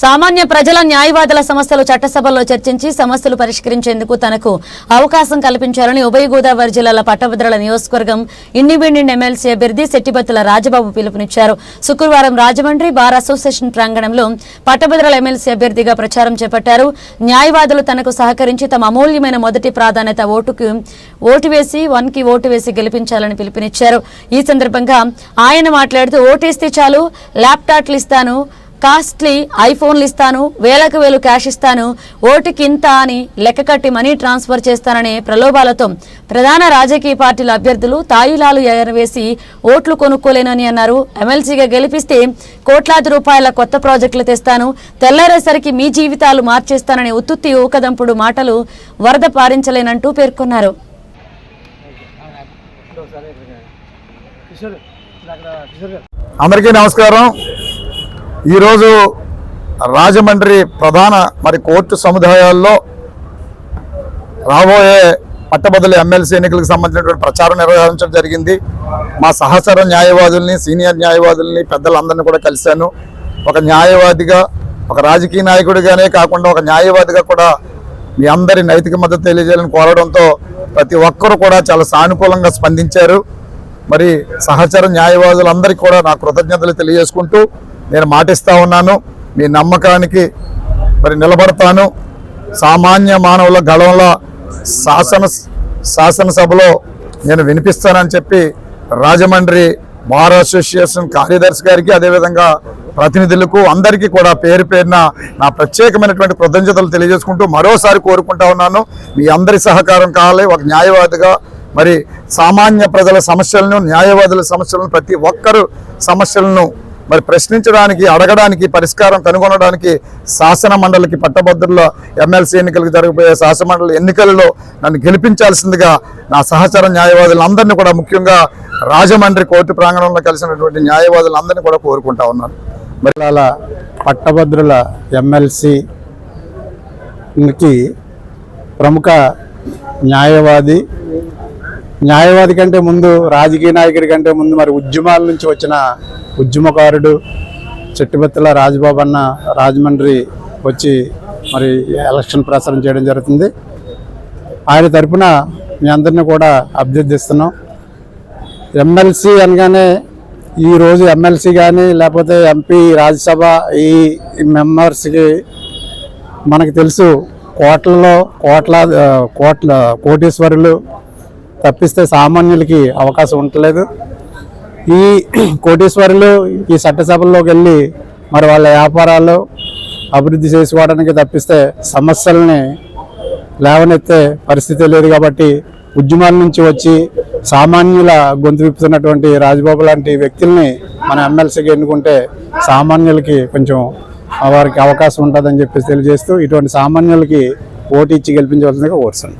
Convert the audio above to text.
సామాన్య ప్రజల న్యాయవాదుల సమస్యలు చట్టసభల్లో చర్చించి సమస్యలు పరిష్కరించేందుకు తనకు అవకాశం కల్పించాలని ఉభయ గోదావరి జిల్లాల పట్టభద్రుల నియోజకవర్గం ఇండిపెండెంట్ ఎమ్మెల్సీ అభ్యర్థి శెట్టిపత్తుల రాజబాబు పిలుపునిచ్చారు. శుక్రవారం రాజమండ్రి బార్ అసోసియేషన్ ప్రాంగణంలో పట్టభద్రుల ఎమ్మెల్సీ అభ్యర్థిగా ప్రచారం చేపట్టారు. న్యాయవాదులు తనకు సహకరించి తమ అమూల్యమైన మొదటి ప్రాధాన్యత ఓటుకు ఓటు వేసి వన్కి ఓటు వేసి గెలిపించాలని పిలుపునిచ్చారు. ఈ సందర్భంగా ఆయన మాట్లాడుతూ ఓటేస్తే చాలు ల్యాప్టాప్లు ఇస్తాను కాస్ట్లీ ఐఫోన్లు ఇస్తాను వేలకు వేలు క్యాష్ ఇస్తాను ఓటుకి ఇంత అని లెక్క కట్టి మనీ ట్రాన్స్ఫర్ చేస్తాననే ప్రలోభాలతో ప్రధాన రాజకీయ పార్టీల అభ్యర్థులు తాయిలాలు ఎగరవేసి ఓట్లు కొనుక్కోలేనని అన్నారు. ఎమ్మెల్సీగా గెలిపిస్తే కోట్లాది రూపాయల కొత్త ప్రాజెక్టులు తెస్తాను తెల్లారేసరికి మీ జీవితాలు మార్చేస్తానని ఉత్తుత్తి ఊకదంపుడు మాటలు వరద పారించలేనంటూ పేర్కొన్నారు. అందరికీ నమస్కారం. ఈరోజు రాజమండ్రి ప్రధాన మరి కోర్టు సముదాయాల్లో రాబోయే పట్టబదులు ఎమ్మెల్సీ ఎన్నికలకు సంబంధించినటువంటి ప్రచారం నిర్వహించడం జరిగింది. మా సహచర న్యాయవాదుల్ని సీనియర్ న్యాయవాదుల్ని పెద్దలందరినీ కూడా కలిశాను. ఒక న్యాయవాదిగా ఒక రాజకీయ నాయకుడిగానే కాకుండా ఒక న్యాయవాదిగా కూడా మీ అందరి నైతిక మద్దతు తెలియజేయాలని కోరడంతో ప్రతి ఒక్కరూ కూడా చాలా సానుకూలంగా స్పందించారు. మరి సహచర న్యాయవాదులందరికీ కూడా నా కృతజ్ఞతలు తెలియజేసుకుంటూ నేను మాటిస్తా ఉన్నాను. మీ నమ్మకానికి మరి నిలబడతాను. సామాన్య మానవుల గళంలో శాసన శాసనసభలో నేను వినిపిస్తానని చెప్పి రాజమండ్రి బార్ అసోసియేషన్ కార్యదర్శి గారికి అదేవిధంగా ప్రతినిధులకు అందరికీ కూడా పేరు పేరున నా ప్రత్యేకమైనటువంటి కృతజ్ఞతలు తెలియజేసుకుంటూ మరోసారి కోరుకుంటా ఉన్నాను. మీ అందరి సహకారం కావాలి. ఒక న్యాయవాదిగా మరి సామాన్య ప్రజల సమస్యలను న్యాయవాదుల సమస్యలను ప్రతి ఒక్కరు సమస్యలను మరి ప్రశ్నించడానికి అడగడానికి పరిష్కారం కనుగొనడానికి శాసన మండలికి పట్టభద్రుల ఎమ్మెల్సీ ఎన్నికలకు జరగబోయే శాసన మండలి ఎన్నికలలో నన్ను గెలిపించాల్సిందిగా నా సహచర న్యాయవాదులందరినీ కూడా ముఖ్యంగా రాజమండ్రి కోర్టు ప్రాంగణంలో కలిసినటువంటి న్యాయవాదులందరినీ కూడా కోరుకుంటా ఉన్నాను. మరి అలా పట్టభద్రుల ఎమ్మెల్సీకి ప్రముఖ న్యాయవాది న్యాయవాది కంటే ముందు రాజకీయ నాయకుడి కంటే ముందు మరి ఉద్యమాల నుంచి వచ్చిన ఉద్యమకారుడు చెట్టుబెత్తల రాజబాబు అన్న రాజమండ్రి వచ్చి మరి ఎలక్షన్ ప్రచారం చేయడం జరుగుతుంది. ఆయన తరఫున మీ అందరిని కూడా అభ్యర్థిస్తున్నాం ఎమ్మెల్సీ అనగానే ఈరోజు ఎమ్మెల్సీ కానీ లేకపోతే ఎంపీ రాజ్యసభ ఈ మెంబర్స్కి మనకు తెలుసు కోట్లలో కోట్ల కోట్ల కోటీశ్వరులు తప్పిస్తే సామాన్యులకి అవకాశం ఉండలేదు. ఈ కోటీశ్వరులు ఈ చట్టసభల్లోకి వెళ్ళి మరి వాళ్ళ వ్యాపారాలు అభివృద్ధి చేసుకోవడానికి తప్పిస్తే సమస్యల్ని లేవనెత్తే పరిస్థితి లేదు కాబట్టి ఉద్యమాల నుంచి వచ్చి సామాన్యుల గొంతు విప్పుతున్నటువంటి రాజబాబు లాంటి వ్యక్తుల్ని మన ఎమ్మెల్సీకి ఎన్నుకుంటే సామాన్యులకి కొంచెం వారికి అవకాశం ఉంటుందని చెప్పేసి తెలియజేస్తూ ఇటువంటి సామాన్యులకి ఓటు ఇచ్చి గెలిపించవలసిందిగా కోరుతున్నాను.